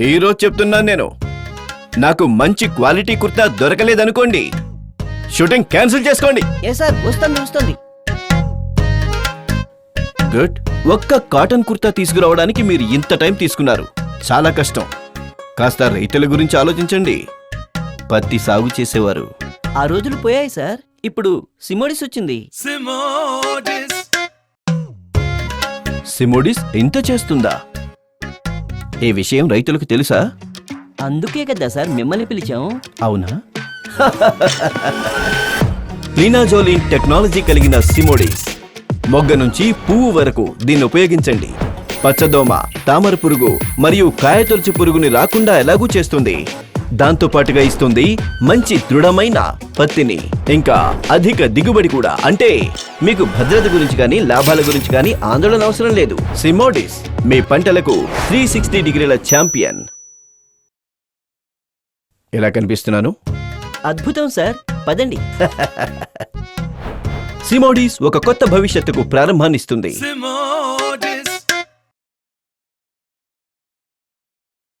ఈ రోజు చెప్తున్నాను నేను. నాకు మంచి క్వాలిటీ కుర్తా దొరకలేదనుకోండి షూటింగ్ క్యాన్సిల్ చేసుకోండి. ఏ సార్ వస్తుంది వస్తుంది. గుడ్. ఒక్క కాటన్ కుర్తా తీసుకురావడానికి మీరు ఇంత టైం తీసుకున్నారు. చాలా కష్టం. కాస్త రైతుల గురించి ఆలోచించండి. పత్తి సాగు చేసేవారు. ఆ రోజులు పోయాయి సార్. ఇప్పుడు సిమోడిస్ వచ్చింది. సిమోడిస్. ఇంత చేస్తుందా? ఈ విషయం రైతులకు తెలుసా? అందుకే కదా సార్ మిమ్మల్ని పిలిచాం. అవునా? లీనాజోలిన్ టెక్నాలజీ కలిగిన సిమోడిస్. మొగ్గ నుంచి పువ్వు వరకు దీన్ని ఉపయోగించండి. పచ్చదోమ తామర పురుగు మరియు కాయతొలుచు పురుగుని రాకుండా ఎలాగూ చేస్తుంది. దాంతో పాటుగా ఇస్తుంది మంచి దృఢమైన పత్తిని. ఇంకా అధిక దిగుబడి కూడా. అంటే మీకు భద్రత గురించి కానీ లాభాల గురించి కానీ ఆందోళన అవసరం లేదు. సిమోడిస్ మీ పంటలకు త్రీ సిక్స్టీ డిగ్రీల ఛాంపియన్. ఎలా కనిపిస్తున్నాను? అద్భుతం సార్. పదండి. సిమోడీస్ ఒక కొత్త భవిష్యత్తుకు ప్రారంభాన్నిస్తుంది